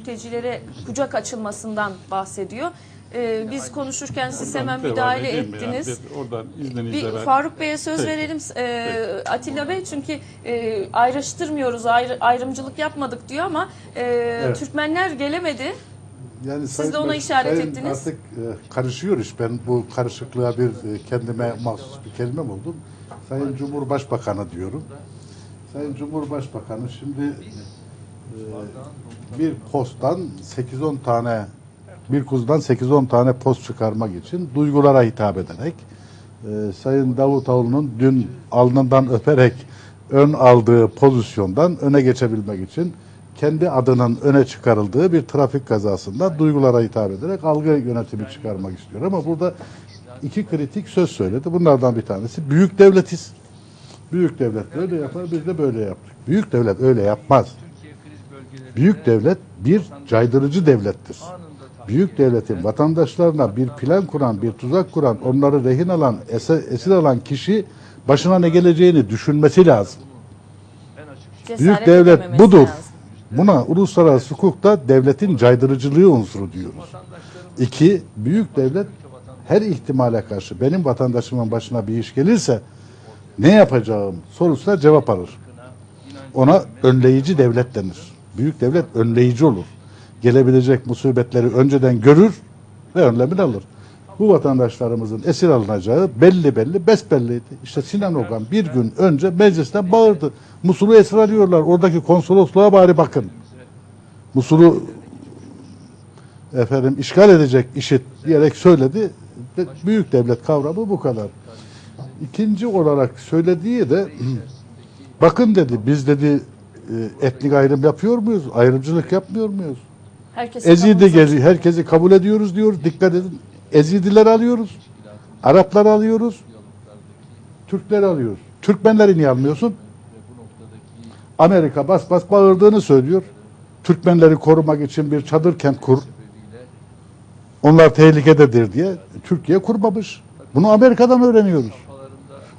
mültecilere kucak açılmasından bahsediyor. Ee, biz konuşurken siz hemen müdahale ya? ettiniz. Bir Oradan Bir izninizle ben. Faruk Bey'e söz Peki. verelim Ee, Atilla Bey çünkü e, ayrıştırmıyoruz, ayrı, ayrımcılık yapmadık diyor ama e, Türkmenler gelemedi. Yani Siz de ona işaret Sayın ettiniz. Artık e, karışıyor iş. Ben bu karışıklığa bir e, kendime mahsus bir kelime buldum. Sayın Cumhurbaşbakanı diyorum. Sayın Cumhurbaşbakanı şimdi e, bir posttan 8-10 tane bir kuzdan 8-10 tane post çıkarmak için duygulara hitap ederek e, Sayın Davutoğlu'nun dün alnından öperek ön aldığı pozisyondan öne geçebilmek için kendi adının öne çıkarıldığı bir trafik kazasında duygulara hitap ederek algı yönetimi çıkarmak istiyor. Ama burada iki kritik söz söyledi. Bunlardan bir tanesi büyük devletiz. Büyük devlet böyle yapar, biz de böyle yaptık. Büyük devlet öyle yapmaz. Büyük devlet bir caydırıcı devlettir. Büyük devletin vatandaşlarına bir plan kuran, bir tuzak kuran, onları rehin alan, esir alan kişi başına ne geleceğini düşünmesi lazım. Cesaret Büyük devlet budur. lazım. Buna uluslararası hukukta devletin caydırıcılığı unsuru diyoruz. İki, büyük devlet her ihtimale karşı benim vatandaşımın başına bir iş gelirse ne yapacağım sorusuna cevap alır. Ona önleyici devlet denir. Büyük devlet önleyici olur. Gelebilecek musibetleri önceden görür ve önlemini alır. Bu vatandaşlarımızın esir alınacağı belli belli besbelliydi. İşte Sinan Ogan bir gün önce meclisten bağırdı. Musul'u esir alıyorlar. Oradaki konsolosluğa bari bakın. Musul'u efendim işgal edecek işit diyerek söyledi. Büyük devlet kavramı bu kadar. İkinci olarak söylediği de bakın dedi biz dedi e, etnik ayrım yapıyor muyuz? Ayrımcılık yapmıyor muyuz? Herkes Ezidi gezi herkesi kabul ediyoruz diyoruz. Dikkat edin. Ezidiler alıyoruz. Araplar alıyoruz. Türkler alıyoruz. Türkmenleri niye almıyorsun? Amerika bas bas bağırdığını söylüyor. Türkmenleri korumak için bir çadır kent kur. Onlar tehlikededir diye Türkiye kurmamış. Bunu Amerika'dan öğreniyoruz.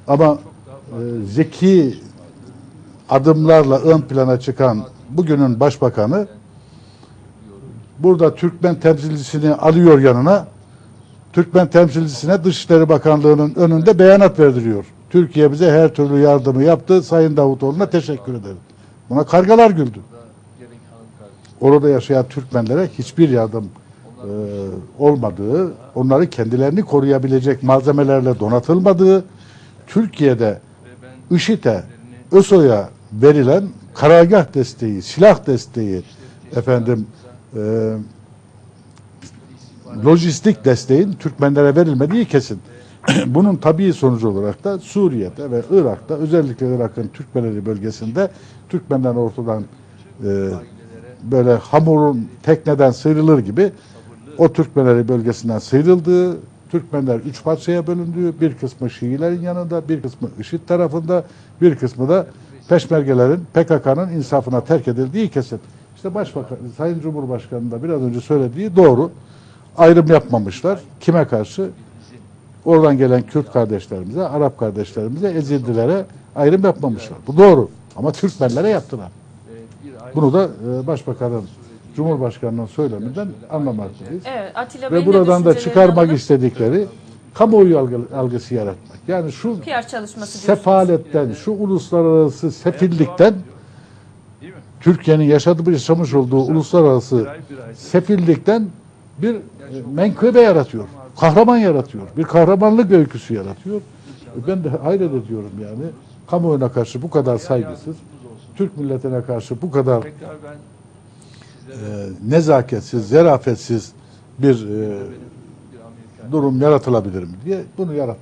Ama e, zeki adımlarla ön plana çıkan bugünün başbakanı burada Türkmen temsilcisini alıyor yanına. Türkmen temsilcisine Dışişleri Bakanlığı'nın önünde beyanat verdiriyor. Türkiye bize her türlü yardımı yaptı. Sayın Davutoğlu'na teşekkür ederim. Buna kargalar güldü. Orada yaşayan Türkmenlere hiçbir yardım e, olmadığı, onları kendilerini koruyabilecek malzemelerle donatılmadığı, Türkiye'de IŞİD'e, ÖSO'ya verilen karargah desteği, silah desteği, efendim e, lojistik desteğin Türkmenlere verilmediği kesin. Bunun tabii sonucu olarak da Suriye'de ve Irak'ta özellikle Irak'ın Türkmenleri bölgesinde Türkmenler ortadan e, böyle hamurun tekneden sıyrılır gibi o Türkmenleri bölgesinden sıyrıldığı, Türkmenler üç parçaya bölündüğü, bir kısmı Şiilerin yanında, bir kısmı IŞİD tarafında, bir kısmı da Peşmergelerin, PKK'nın insafına terk edildiği kesin. İşte Başbakan, Sayın Cumhurbaşkanı da biraz önce söylediği doğru. Ayrım yapmamışlar. Kime karşı? Oradan gelen Kürt kardeşlerimize, Arap kardeşlerimize, Ezidilere ayrım yapmamışlar. Bu doğru. Ama Türkmenlere yaptılar. Bunu da e, Başbakanın, Cumhurbaşkanı'nın söyleminden anlamaktayız. Evet, Atilla Ve buradan da çıkarmak istedikleri kamuoyu algı- algısı yaratmak. Yani şu PR çalışması sefaletten, şu uluslararası sefillikten Türkiye'nin yaşadığı yaşamış olduğu uluslararası sefillikten bir e, menkıbe yaratıyor. Kahraman yaratıyor. Bir kahramanlık öyküsü yaratıyor. Ben de hayret ediyorum yani. Kamuoyuna karşı bu kadar saygısız, Türk milletine karşı bu kadar e, nezaketsiz, zerafetsiz bir e, durum yaratılabilir mi diye bunu yarat